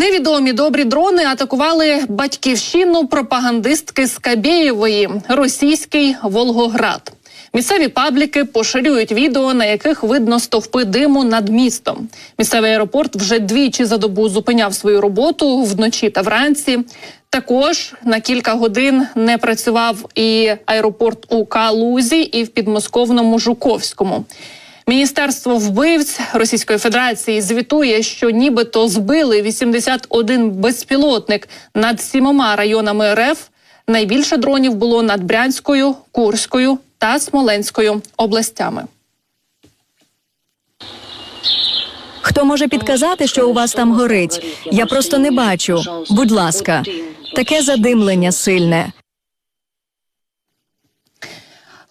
Невідомі добрі дрони атакували батьківщину пропагандистки Скабєєвої, російський Волгоград. Місцеві пабліки поширюють відео, на яких видно стовпи диму над містом. Місцевий аеропорт вже двічі за добу зупиняв свою роботу вночі та вранці. Також на кілька годин не працював і аеропорт у Калузі, і в підмосковному Жуковському. Міністерство вбивць Російської Федерації звітує, що нібито збили 81 безпілотник над сімома районами РФ. Найбільше дронів було над Брянською, Курською та Смоленською областями. Хто може підказати, що у вас там горить? Я просто не бачу. Будь ласка, таке задимлення сильне.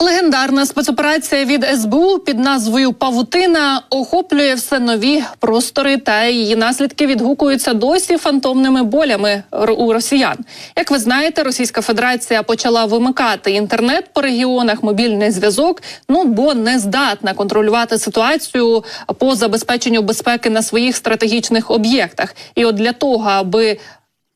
Легендарна спецоперація від СБУ під назвою Павутина охоплює все нові простори, та її наслідки відгукуються досі фантомними болями у росіян. Як ви знаєте, Російська Федерація почала вимикати інтернет по регіонах, мобільний зв'язок. Ну бо не здатна контролювати ситуацію по забезпеченню безпеки на своїх стратегічних об'єктах. І от для того, аби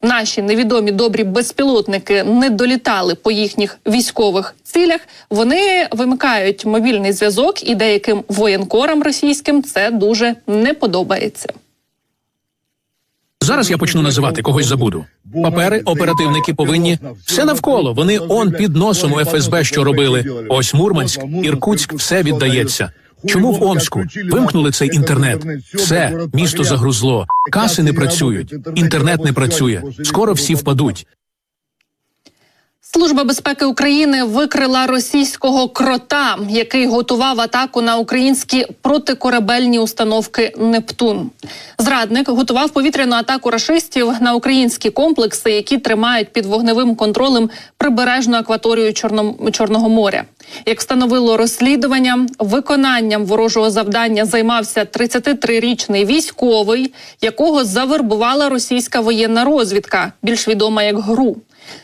Наші невідомі добрі безпілотники не долітали по їхніх військових цілях. Вони вимикають мобільний зв'язок, і деяким воєнкорам російським це дуже не подобається. Зараз я почну називати когось забуду. Папери, оперативники повинні все навколо. Вони он під носом у ФСБ, що робили. Ось Мурманськ, Іркутськ, все віддається. Чому в Омську вимкнули цей інтернет? Все місто загрузло, каси не працюють, інтернет не працює. Скоро всі впадуть. Служба безпеки України викрила російського крота, який готував атаку на українські протикорабельні установки Нептун. Зрадник готував повітряну атаку рашистів на українські комплекси, які тримають під вогневим контролем прибережну акваторію Чорном- Чорного моря. Як встановило розслідування, виконанням ворожого завдання займався 33-річний військовий, якого завербувала російська воєнна розвідка, більш відома як ГРУ.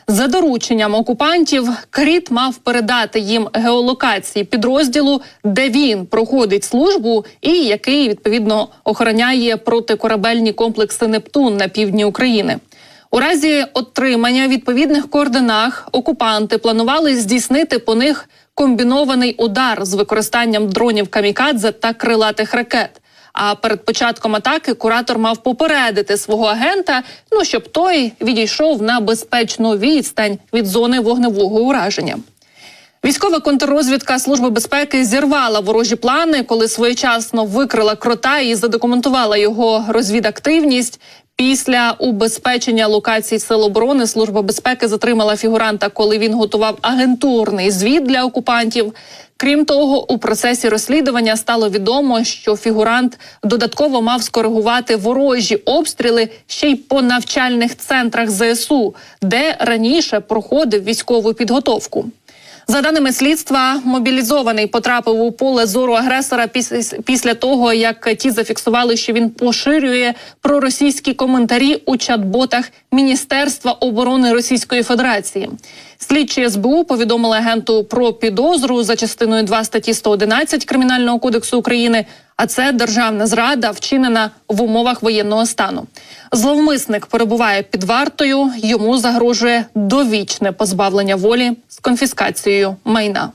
За дорученням окупантів Кріт мав передати їм геолокації підрозділу, де він проходить службу, і який відповідно охороняє протикорабельні комплекси Нептун на півдні України. У разі отримання відповідних координат окупанти планували здійснити по них комбінований удар з використанням дронів камікадзе та крилатих ракет. А перед початком атаки куратор мав попередити свого агента, ну щоб той відійшов на безпечну відстань від зони вогневого ураження. Військова контррозвідка Служби безпеки зірвала ворожі плани, коли своєчасно викрила крота і задокументувала його розвідактивність. Після убезпечення локацій Сил оборони Служба безпеки затримала фігуранта, коли він готував агентурний звіт для окупантів. Крім того, у процесі розслідування стало відомо, що фігурант додатково мав скоригувати ворожі обстріли ще й по навчальних центрах ЗСУ, де раніше проходив військову підготовку. За даними слідства, мобілізований потрапив у поле зору агресора після, після того, як ті зафіксували, що він поширює проросійські коментарі у чат-ботах Міністерства оборони Російської Федерації. Слідчі СБУ повідомили агенту про підозру за частиною 2 статті 111 Кримінального кодексу України. А це державна зрада, вчинена в умовах воєнного стану. Зловмисник перебуває під вартою. Йому загрожує довічне позбавлення волі з конфіскацією майна.